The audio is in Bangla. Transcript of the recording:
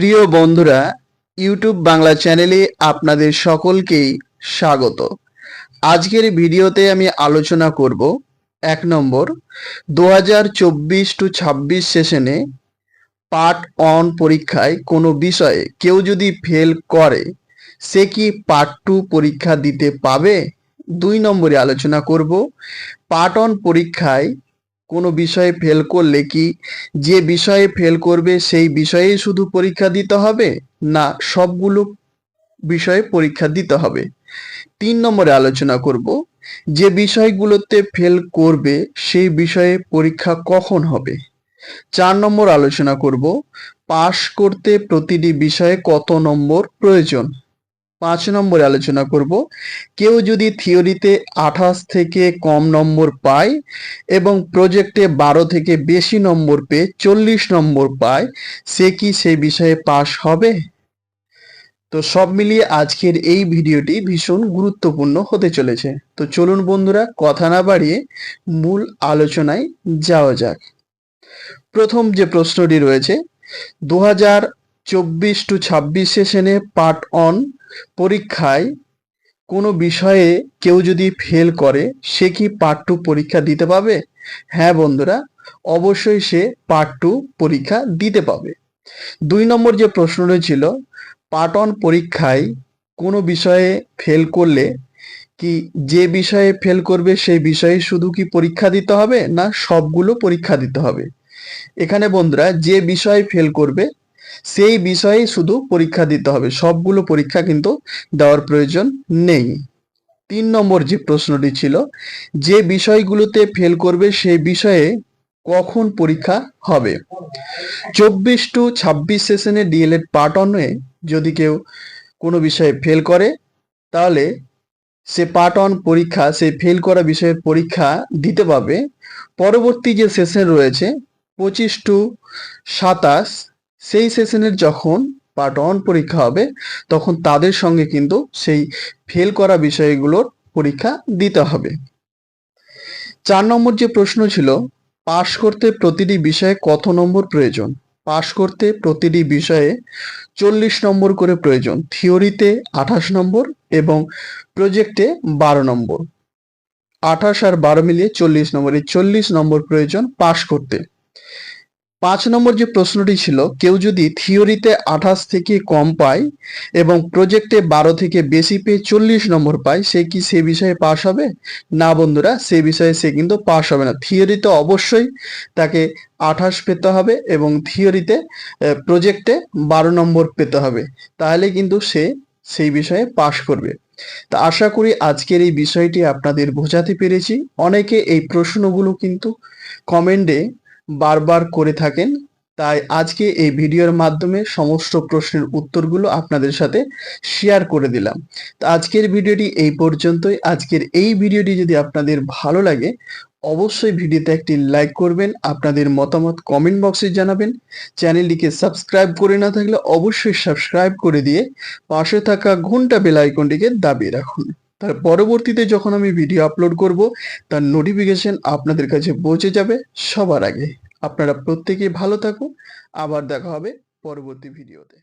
প্রিয় বন্ধুরা ইউটিউব বাংলা চ্যানেলে আপনাদের সকলকেই স্বাগত। আজকের ভিডিওতে আমি আলোচনা করব এক নম্বর দু হাজার চব্বিশ টু ছাব্বিশ সেশনে পার্ট অন পরীক্ষায় কোনো বিষয়ে কেউ যদি ফেল করে, সে কি পার্ট টু পরীক্ষা দিতে পাবে? দুই নম্বরে আলোচনা করব। পার্ট অন পরীক্ষায় কোনো বিষয়ে ফেল করলে কি যে বিষয়ে ফেল করবে সেই বিষয়েই শুধু পরীক্ষা দিতে হবে? না, সবগুলো বিষয়ে পরীক্ষা দিতে হবে। তিন নম্বরে আলোচনা করব, যে বিষয়গুলোতে ফেল করবে সেই বিষয়ে পরীক্ষা কখন হবে? চার নম্বর আলোচনা করব, পাশ করতে প্রতিটি বিষয়ে কত নম্বর প্রয়োজন? পাঁচ নম্বরে আলোচনা করব। কেউ যদি থিওরিতে আঠাশ থেকে কম নম্বর পায় এবং প্রজেক্টে বারো থেকে বেশি নম্বর পেয়ে চল্লিশ নম্বর পায়, সে কি সেই বিষয়ে পাশ হবে? তো সব মিলিয়ে আজকের এই ভিডিওটি ভীষণ গুরুত্বপূর্ণ হতে চলেছে। তো চলুন বন্ধুরা, কথা না বাড়িয়ে মূল আলোচনায় যাওয়া যাক। প্রথম যে প্রশ্নটি রয়েছে দু হাজার চব্বিশ টু ছাব্বিশ সেশনে পার্ট অন পরীক্ষায় কোনো বিষয়ে কেউ যদি ফেল করে, সে কি পার্ট টু পরীক্ষা দিতে পাবে হ্যাঁ বন্ধুরা, অবশ্যই সে পার্ট টু পরীক্ষা দিতে পাবে দুই নম্বর যে প্রশ্নটি ছিল পার্ট অন পরীক্ষায় কোনো বিষয়ে ফেল করলে কি যে বিষয়ে ফেল করবে, সেই বিষয়ে শুধু কি পরীক্ষা দিতে হবে, না সবগুলো পরীক্ষা দিতে হবে? এখানে বন্ধুরা, যে বিষয়ে ফেল করবে সেই বিষয়ে শুধু পরীক্ষা দিতে হবে। সবগুলো পরীক্ষা কিন্তু দেওয়ার প্রয়োজন নেই। তিন নম্বর যে প্রশ্নটি ছিল, যে বিষয়গুলোতে ফেল করবে সেই বিষয়ে কখন পরীক্ষা হবে? চব্বিশ টু ছাব্বিশ সেশনে ডিএলএড পার্ট অনে যদি কেউ কোনো বিষয়ে ফেল করে, তাহলে সে পার্ট অন পরীক্ষা, সে ফেল করা বিষয়ের পরীক্ষা দিতে পাবে পরবর্তী যে সেশন রয়েছে, পঁচিশ টু সাতাশ সেই সেশনের যখন পার্ট ওয়ান পরীক্ষা হবে, তখন তাদের সঙ্গে কিন্তু সেই ফেল করা বিষয়গুলোর পরীক্ষা দিতে হবে। চার নম্বর যে প্রশ্ন ছিল পাশ করতে প্রতিটি বিষয়ে কত নম্বর প্রয়োজন? পাশ করতে প্রতিটি বিষয়ে চল্লিশ নম্বর করে প্রয়োজন থিওরিতে আঠাশ নম্বর এবং প্রজেক্টে বারো নম্বর। আঠাশ আর বারো মিলিয়ে চল্লিশ নম্বর, এই চল্লিশ নম্বর প্রয়োজন পাশ করতে। পাঁচ নম্বর যে প্রশ্নটি ছিল, কেউ যদি থিওরিতে আঠাশ থেকে কম পায় এবং প্রজেক্টে বারো থেকে বেশি পেয়ে চল্লিশ নম্বর পায়, সে কি সে বিষয়ে পাশ হবে? না বন্ধুরা, সে বিষয়ে সে কিন্তু পাশ হবে না। থিওরিতে অবশ্যই তাকে আঠাশ পেতে হবে এবং থিওরিতে প্রজেক্টে বারো নম্বর পেতে হবে। তাহলে কিন্তু সে সেই বিষয়ে পাশ করবে। তা আশা করি আজকের এই বিষয়টি আপনাদের বোঝাতে পেরেছি। অনেকে এই প্রশ্নগুলো কিন্তু কমেন্টে বারবার করে থাকেন, তাই আজকে এই ভিডিওর মাধ্যমে সমস্ত প্রশ্নের উত্তরগুলো আপনাদের সাথে শেয়ার করে দিলাম। তো আজকের ভিডিওটি এই পর্যন্তই। আজকের এই ভিডিওটি যদি আপনাদের ভালো লাগে, অবশ্যই ভিডিওতে একটি লাইক করবেন, আপনাদের মতামত কমেন্ট বক্সে জানাবেন। চ্যানেলটিকে সাবস্ক্রাইব করে না থাকলে অবশ্যই সাবস্ক্রাইব করে দিয়ে পাশে থাকা ঘণ্টা বেল আইকনটিকে দাবিয়ে রাখুন। তার পরবর্তীতে যখন আমি ভিডিও আপলোড করব, তার নোটিফিকেশন আপনাদের কাছে পৌঁছে যাবে সবার আগে। আপনারা প্রত্যেকেই ভালো থাকুন। আবার দেখা হবে পরবর্তী ভিডিওতে